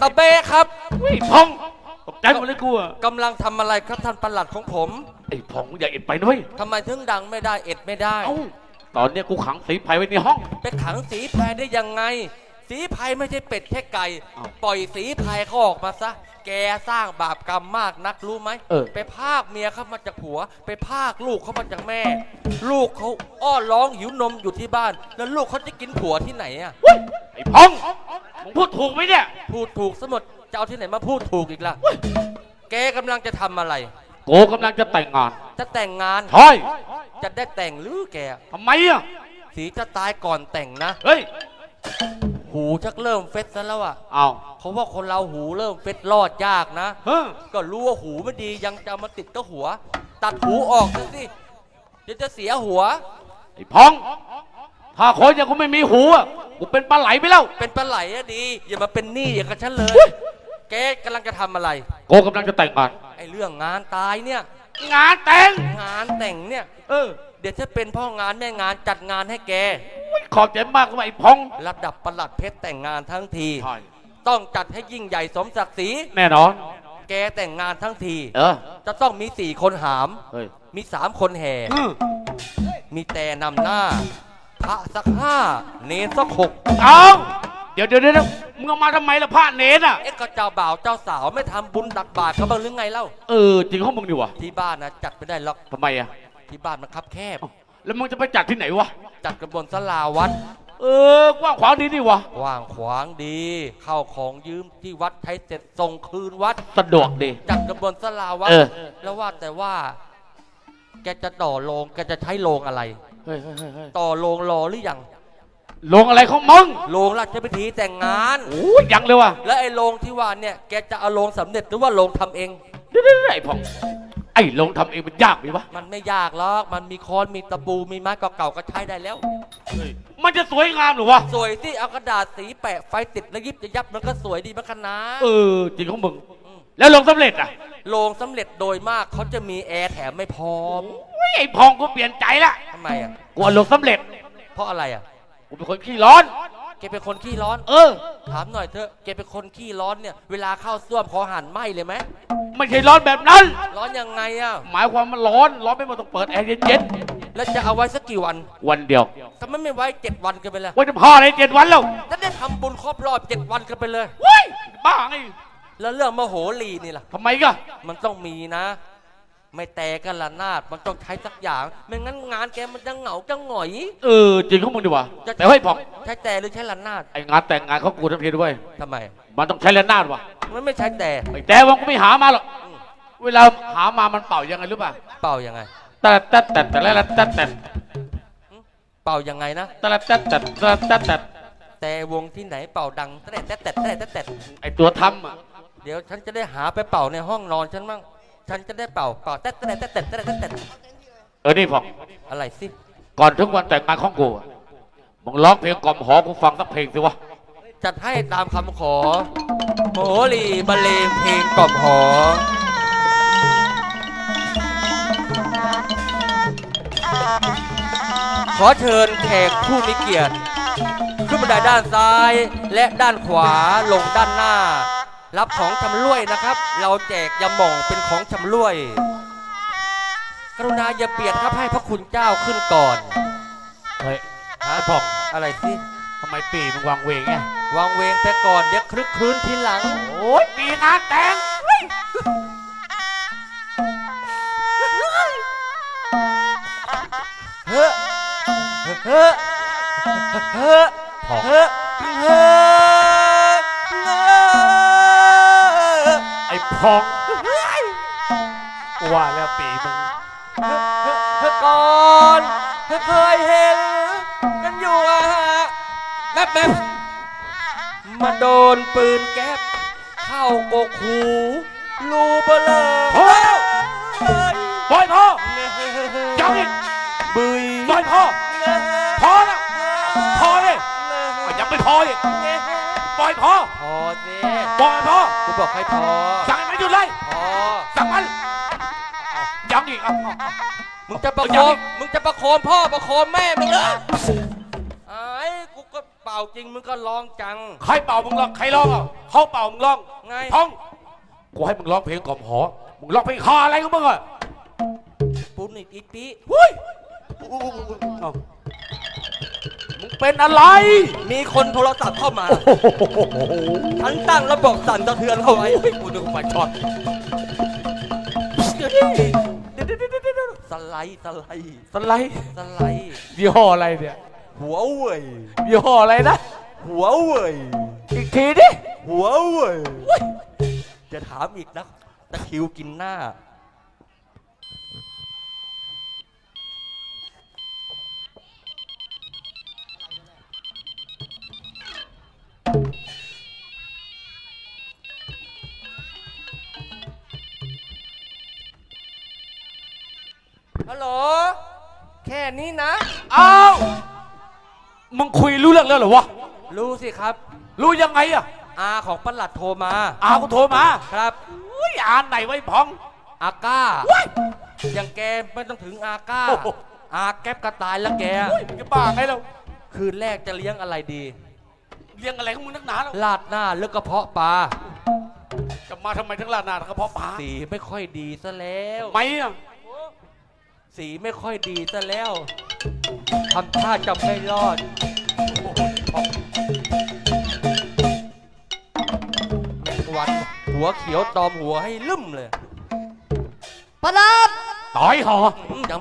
ตะเบ้ครับไอ้พองตกใจหมดเลยกูอะกำลังทำอะไรครับท่านประหลัดของผมไอ้พองอย่าเอ็ดไปนะเว้ยทำไมถึงดังไม่ได้เอ็ดไม่ได้ เอ้า ตอนเนี้ยกูขังสีไผ่ไว้ในห้อง ไปขังสีพายได้ยังไง สีพายไม่ใช่เป็ดแค่ไก่ อ้าวปล่อยสีพายเขาออกมาซะ แกสร้างบาปกรรมมากนักรู้ไหม เออ ไปพากเมียเขามาจากผัว ไปพากลูกเขามาจากแม่ ลูกเขาอ้อนร้องหิวนมอยู่ที่บ้าน แล้วลูกเขาจะกินผัวที่ไหนอะไอ้พอง มึงพูดถูกไหมเนี่ย พูดถูกสมด จะเอาที่ไหนมาพูดถูกอีกล่ะ แกกำลังจะทำอะไรกูกำลังจะแต่งงานจะแต่งงาน ใช่จะได้แต่งหรือแก ทำไมอะ สีจะตายก่อนแต่งนะ เฮ้ย หูชักเริ่มเฟซซะแล้วอะเอาเขาว่าคนเราหูเริ่มเฟซรอดยากนะ เฮ้ยก็รู้ว่าหูไม่ดียังจะเอามาติดก็หัว ตัดหูออกซะสิเดี๋ยวจะเสียหัว ไอ้พอง ถ้าคนอย่างกูไม่มีหูอะ กูเป็นปลาไหลไปแล้ว เป็นปลาไหลอะดี อย่ามาเป็นหนี้อย่างกับฉันเลย แกกำลังจะทำอะไรกูกำลังจะแต่งงาน ไอ้เรื่องงานตายเนี่ย งานแต่ง งานแต่งเนี่ย เออ เดี๋ยวจะเป็นพ่องานแม่งานจัดงานให้แกขอบใจมากเลยไอ้พองระดับประหลัดเพชรแต่งงานทั้งที ใช่ต้องจัดให้ยิ่งใหญ่สมศักดิ์ศรี แน่นอน แกแต่งงานทั้งที เออ จะต้องมีสี่คนหาม เฮ้ยมีสามคนแห่ อืมมีแต่นำหน้า พระสักห้าเนรสักหกเอาเดี๋ยวเดี๋ยวเดี๋ยวมึงเอามาทำไมล่ะพระเนรอะ เอ๊ะก็เจ้าบ่าวเจ้าสาวไม่ทำบุญตักบาตรเขาบ้างหรือไงเล่า เออ จริงของมึงดิวะที่บ้านนะจัดไม่ได้หรอกทำไมอะ ที่บ้านมันคับแคบ แล้วมึงจะไปจัดที่ไหนวะ จัดกระบวนสลาวัดเออกว้างขวางดีนี่วะว่างขวางดีเข้าของยืมที่วัดใช้เสร็จส่งคืนวัด สะดวกดี จัดกระบวนสลาวัดเออ แล้วว่าแต่ว่า แกจะต่อโรงแกจะใช้โรงอะไร เฮ้ยเฮ้ยเฮ้ยเฮ้ยต่อโรงรอหรือยังลงอะไรของมึงโรงราชพิธีแต่งงาน โอ้ยยังเลยว่ะแล้วไอ้โรงที่ว่าเนี่ยแกจะเอาโรงสำเร็จหรือว่าโรงทำเอง เดี๋ยวเดี๋ยวเดี๋ยวไอ้พองไอ้ลงทำเองมันยากไหมวะมันไม่ยากหรอกมันมีค้อนมีตะปูมีไม้เก่าๆก็ใช้ได้แล้ว มันจะสวยงามหรือวะสวยที่เอากระดาษสีแปะไฟติดแล้วยิบจะยับมันก็สวยดีเหมือนกันนะเออจริงของมึง แล้วลงสำเร็จอะ โรงสำเร็จโดยมากเขาจะมีแอร์แถมไม่พร้อม โอ้ยไอ้พองกูเปลี่ยนใจละทำไมอะ กูเอาลงสำเร็จ เพราะอะไรอะ กูเป็นคนขี้ร้อน แกเป็นคนขี้ร้อน เออ ถามหน่อยเถอะ แกเป็นคนขี้ร้อนเนี่ย เวลาเข้าส้วมขอหันไหมเลยไหม ไม่ใช่ร้อนแบบนั้น ร้อนยังไงอะ หมายความมันร้อน ร้อนไม่มาต้องเปิดแอร์เย็นแล้วจะเอาไว้สักกี่วัน ๆวันเดียวทำไมไม่ไว้เจ็ดวันกันไปเลยไว้จะพออะไรเจ็ดวันแล้วจะได้ทำบุญครบรอบเจ็ดวันกันไปเลย เว้ยบ้าไงแล้วเรื่องมโหรีนี่ล่ะ ทำไมกะมันต้องมีนะ ไม่แต่กันละนาดมันต้องใช้สักอย่าง ไม่งั้นงานแกมันจะเหงาจะหงอยเออจริงของมึงดีกว่าแต่ให้ยพองใช้แต่หรือใช้ละนาดไอ้งานแต่งงานเขากูทั้งทีด้วยทำไม มันต้องใช้ระนาดว่ะมันไม่ใช้แต่ไอ้แต่ว่ากูไม่หามาหรอกเวลาหามามันเป่ายังไงรู้ป่ะเป่ายังไงแต่แต่แต่แต่ละแต่แต่เป่ายังไงนะแต่ละแต่แต่แต่แต่แต่แต่วงที่ไหนเป่าดังแต่แต่แต่แต่แต่แต่ไอ้ตัวทำอะเดี๋ยวฉันจะได้หาไปเป่าในห้องนอนฉันบ้าง ฉันจะได้เป่าเป่าแต่แต่แต่แต่แต่แต่แต่เออนี่พองอะไรสิก่อนถึงวันแต่งงานของกูอะมึงร้องเพลงกล่อมหอกูฟังสักเพลงสิวะจัดให้ตามคำขอโมโหรีบรรเลงเพลงกล่อมหอขอเชิญแขกผู้มีเกียรติ ขึ้นบันไดด้านซ้ายและด้านขวาลงด้านหน้า รับของชำร่วยนะครับ เราแจกยาหม่องเป็นของชำร่วย กรุณาอย่าเปียดครับให้พระคุณเจ้าขึ้นก่อน เฮ้ยฮะพองอะไรสิทำไมปีมึงวางเวงไงวางเวงไปก่อนเดี๋ยวคลึกครื้นทีหลัง โอ้ยปีงานแต่งเฮ้อเฮ้อเฮ้อพองเฮ้อเฮ้อ อ้พองว่าแล้วปีมึงเฮ้อก่อนเธอเคยเห็น กันอยู่อะฮะแป๊บแป๊บมาโดนปืนแก๊ปเข้ากกหูรูเบลอพอแล้วปล่อยพ่อจังอีกบุยปล่อยพ่อพอแล้วพอเลยยังไม่พออีกปล่อยพ่อ พอสิปล่อยพ่อกูบอกให้พอสั่งให้มันหยุดเลยพอสั่งมันยังอีกอะมึงจะประโคเอามอย่างนี้มึงจะประโคมพ่อประโคมแม่มึงเหรอไอ้กูก็เป่าาจริงมึงก็ร้องจัง ใครเป่ามึงร้องใครร้องอะเขาเป่ามึงร้องไงท้องกูให้มึงร้องเพลงกล่อมหอมึงร้องเพลงคออะไรของมึงอะปุ้นอีกอีปีเฮ้ย เอ้ามึงเป็นอะไร มีคนโทรศัพท์เข้ามาโอ้โหฉันตั้งระบบสั่นสะเทือนเข้าไว้กูนึกว่าไฟช็อตเดี๋ยวดิเดี๋ยวเดี๋ยวเดี๋ยวเดี๋ยวสไลด์สไลด์สไลด์สไลด์ยี่ห้ออะไรเนี่ยหัวเว่ยยี่ห้ออะไรนะ หัวเว่ยอีกทีดิ หัวเว่ยจะถามอีกนะตะคริวกินหน้า ฮัลโหล แค่นี้นะ อ้าวมึงคุยรู้เรื่องแล้วเหรอวะ รู้สิครับ รู้ยังไงอะอาของประหลัดโทรมาอ้าวกูโทรมาครับอุ้ยอ่านไหนไว้พองอาก้าอย่างแกไม่ต้องถึงอาก้า โอ้โห อาแก๊ปก็ตายแล้วแก อุ้ยมึงจะบ้าไงเราคืนแรกจะเลี้ยงอะไรดี เลี้ยงอะไรของมึงนักหนาแล้วลาดหน้าหรือกระเพาะปลา จะมาทำไมทั้งลาดหนาทั้งกระเพาะปลาสีไม่ค่อยดีซะแล้ว ไม่อะ สีไม่ค่อยดีซะแล้วทำท่าจะไม่รอดแมงวันหัวเขียวตอมหัวให้ลืมเลยประหลัดต่อยหอ อืมยัง